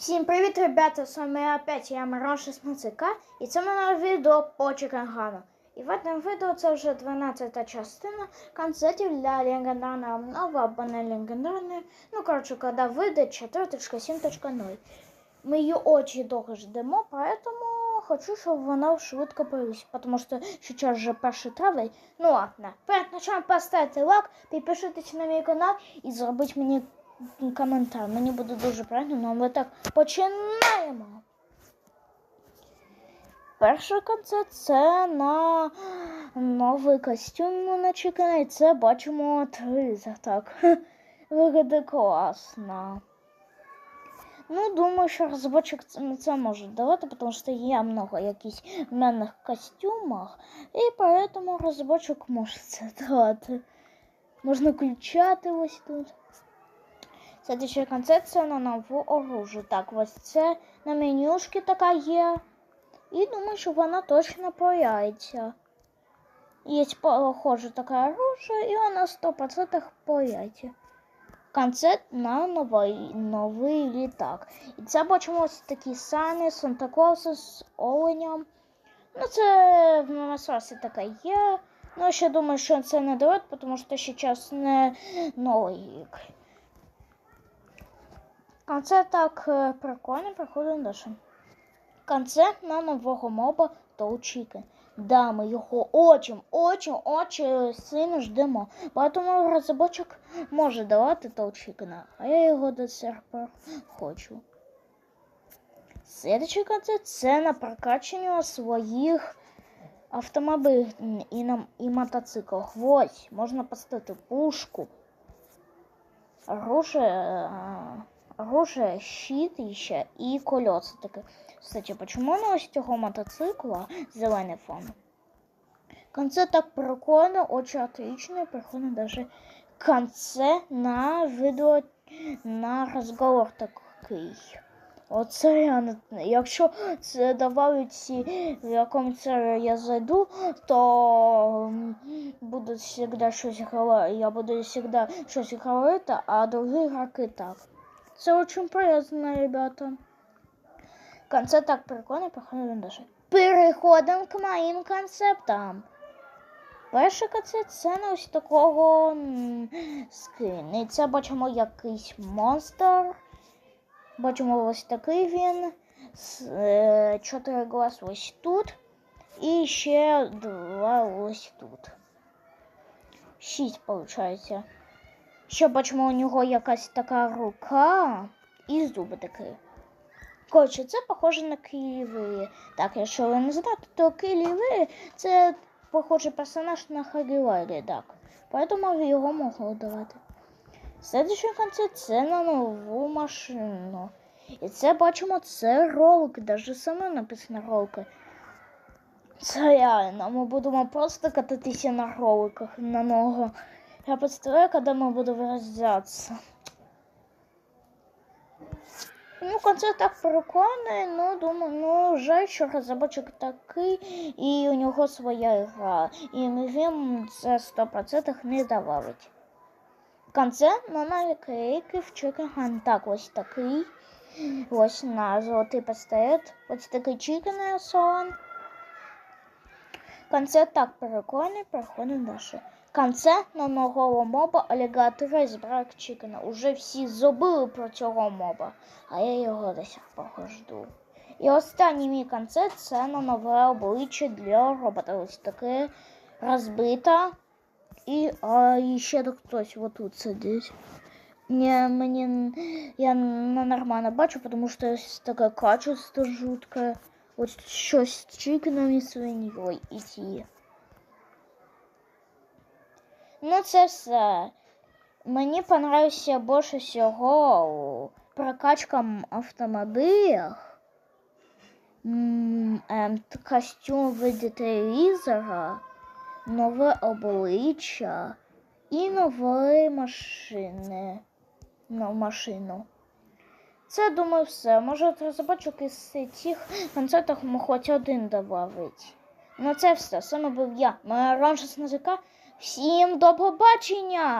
Всім привіт, ребята! З вами опять я Марон Шестнадцятка і це мене відео по Чикагану. І в цьому відео це вже 12 частина концертів для легендарного обнова або не легендарної. Ну, коротше, коли вийде 4.7.0. Ми її дуже довго ждемо, поэтому хочу, щоб вона швидко появилась, тому що зараз вже 1 травень. Ну ладно, перед початку поставити лайк, підпишитесь на мій канал і зробіть мені Коментар. Мені буде дуже приємно, але ми так починаємо. Перший концерт це на новий костюм на чекане. Це бачимо тризер. Так. Виглядає класно. Ну, думаю, що розробочик це- на це може давати, тому що є много якісь в мене костюмах, і поэтому розробочик може це давати. Можна включати ось тут. Следующая концепція на нову оружие. Так, ось це на менюшки така є. І думаю, що вона точно появиться. Є похоже таке оружие, і вона 100% появиться. Концепт на новий, новий літак. І це бачимо ось такі сані, Санта Клауси з оленем. Ну, це в Мамасосі таке є. Ну, ще думаю, що це не дает, тому що ще час не новий рік. Концерт так е, прикольно, проходимо далі. Концерт на нового моба Толчіки. Да, ми його очень, очень, очень сильно ждемо. Тому розробочик може давати Толчікина, а я його до сих пор хочу. Следующий концерт це на прокачання своїх автомобілів і, на, і. Ось, можна поставити пушку, оружие, оружие, щит еще и колеса. Так, кстати, почему на ось цього мотоцикла зелений фон? Конце так прикольно, очень отлично, прикольно даже конце на відео, на розговор такий. Оце не Якщо це добавить в якому це я зайду, то буду завжди щось говорити. Я буду завжди щось говорити, а другі ігроки так. Це очень полезно, ребята. Концепт так прикольно, проходимо далі. Переходимо к моїм концептам. Перший концепт це на ось такого м. І це бачимо якийсь монстр. Бачимо ось такий він. Е, Чотири глаз ось тут. І ще два ось тут. Шість, виходить. Ще бачимо у нього якась така рука і зуби такі. Коротше, це похоже на Києві. Так, якщо ви не знаєте, то Києві це похожий персонаж на Хагіварі, так. Поэтому його могли давати. Следующий концерт це на нову машину. І це бачимо, це ролик, навіть саме написано ролики. Це реально, ми будемо просто кататися на роликах на ногу. Я представляю, коли ми будемо роздятися. Ну, концерт так прикольний, ну, думаю, ну, жаль, що розробочик такий, і у нього своя гра. І він це 100% не добавить. Концерт на наклейки в Чикаган. Так, ось такий. Ось на золотий пістолет. Ось такий чикен сон. Концерт так прикольний, проходимо далі. Концерт на нового моба алігатора брак чикена. Уже всі забули про цього моба, а я його до сих пор жду. І останній мій концерт це на нове обличчя для робота. Ось таке розбите. І, а, ще хтось отут сидить. Не, мені, я не нормально бачу, тому що ось таке качество жутке. Ось щось з чикеном і свиньою і ті. Ну, це все. Мені понравився більше всього автомобілях. М, ем, Костюм в виді телевізора, нове обличчя і нові машини. Ну, машину. Це, думаю, все. Може, розробочок із цих концертів ми хоч один додати. Ну, це все. Саме був я, Марон 16 Всім до побачення!